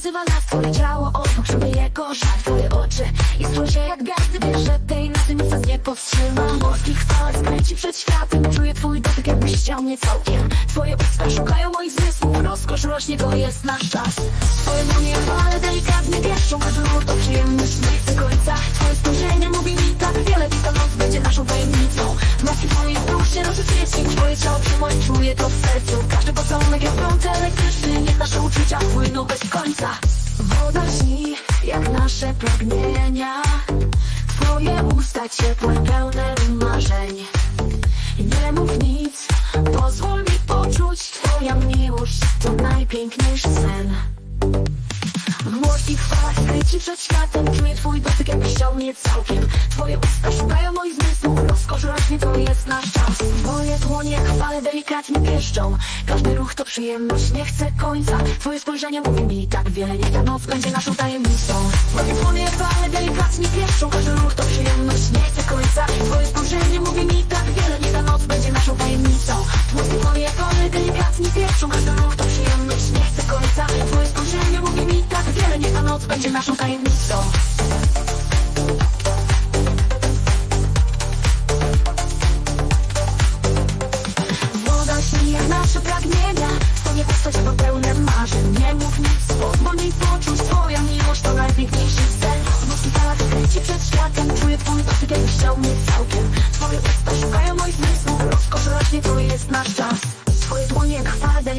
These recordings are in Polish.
pozywa nas Twoje ciało czuję jego żar Twoje oczy i spojrzę jak gwiazdy. Wiesz, że tej nocy nic nas nie powstrzyma. Morskich fal skręci przed światem. Czuję twój dotyk jakbyś chciał mnie całkiem. Twoje usta szukają moich zmysłów. Rozkosz rośnie, to jest nasz czas. Twoje dłonie fale delikatnie pieszczą. Każdy ruch to przyjemność, nie chcę końca. Twoje spojrzenie mówi mi tak wiele Dziś ta noc będzie naszą tajemnicą. Maski twoje duszy, nocy pieśni Twoje ciało przymoć, czuję to w sercu Pocałunek jak prąd elektryczny Niech nasze uczucia płyną bez końca. Woda śni, jak nasze pragnienia. Twoje usta ciepłe, pełne marzeń. Nie mów nic, pozwól mi poczuć Twoja miłość. To najpiękniejszy sen. W morskich falach skryci przed światem. Czuję twój dotyk jakbyś chciał mnie całkiem. Twoje usta szukają moich zmysłów. Rozkosz rośnie to Dłonie jak fale delikatnie pieszczą. Każdy ruch to przyjemność, nie chcę końca. Twoje spojrzenie mówi mi tak wiele Niech ta noc będzie naszą tajemnicą. Twoje dłonie jak fale delikatnie pieszczą. Każdy ruch to przyjemność, nie chcę końca. Twoje spojrzenie mówi mi tak wiele Niech ta noc będzie naszą tajemnicą. Jak fale delikatnie pieszczą. Każdy ruch to przyjemność, nie chcę końca. Twoje spojrzenie mówi mi tak wiele Niech ta noc będzie naszą tajemnicą Twoje postać to pełne marzeń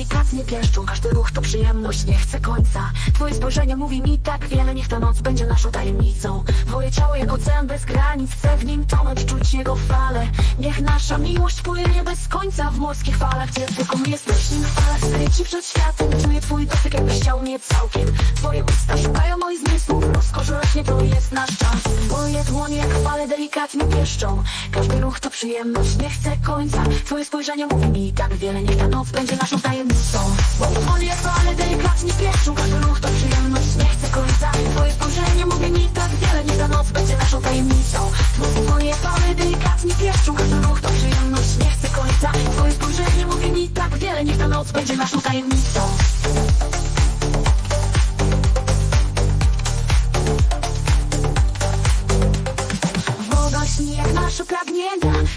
fale delikatnie pieszczą Każdy ruch to przyjemność, nie chcę końca. Twoje spojrzenie mówi mi tak wiele Niech ta noc będzie naszą tajemnicą. Twoje ciało jak ocean bez granic Chcę w nim tonąć, czuć jego fale. Niech nasza miłość płynie bez końca W morskich falach, gdzie tylko my jesteśmy na falach Skryci przed światem, czuję twój dotyk jakbyś chciał mnie całkiem. Twoje usta szukają moich zmysłów Rozkosz rośnie, to jest nasz czas Dłonie jak fale delikatnie pieszczą. Każdy ruch to przyjemność, nie chcę końca. Twoje spojrzenie mówi mi tak wiele Niech ta noc będzie naszą tajemnicą. Twoje dłonie jak fale delikatnie pieszczą. Każdy ruch to przyjemność, nie chcę końca. Twoje spojrzenie mówi mi tak wiele Niech ta noc będzie naszą tajemnicą. Dłonie fale delikatnie pieszczą. Każdy ruch to przyjemność, nie chcę końca. Twoje spojrzenie mówi mi tak wiele Niech ta noc będzie naszą tajemnicą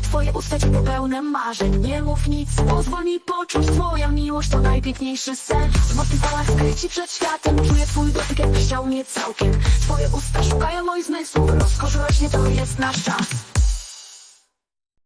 Twoje usta ciepło pełne marzeń. Nie mów nic, pozwól mi poczuć. Twoja miłość to najpiękniejszy sen. W mocnych falach skryci przed światem. Czuję twój dotyk jakbyś chciał mnie całkiem. Twoje usta szukają moich zmysłów. Rozkosz rośnie, to jest nasz czas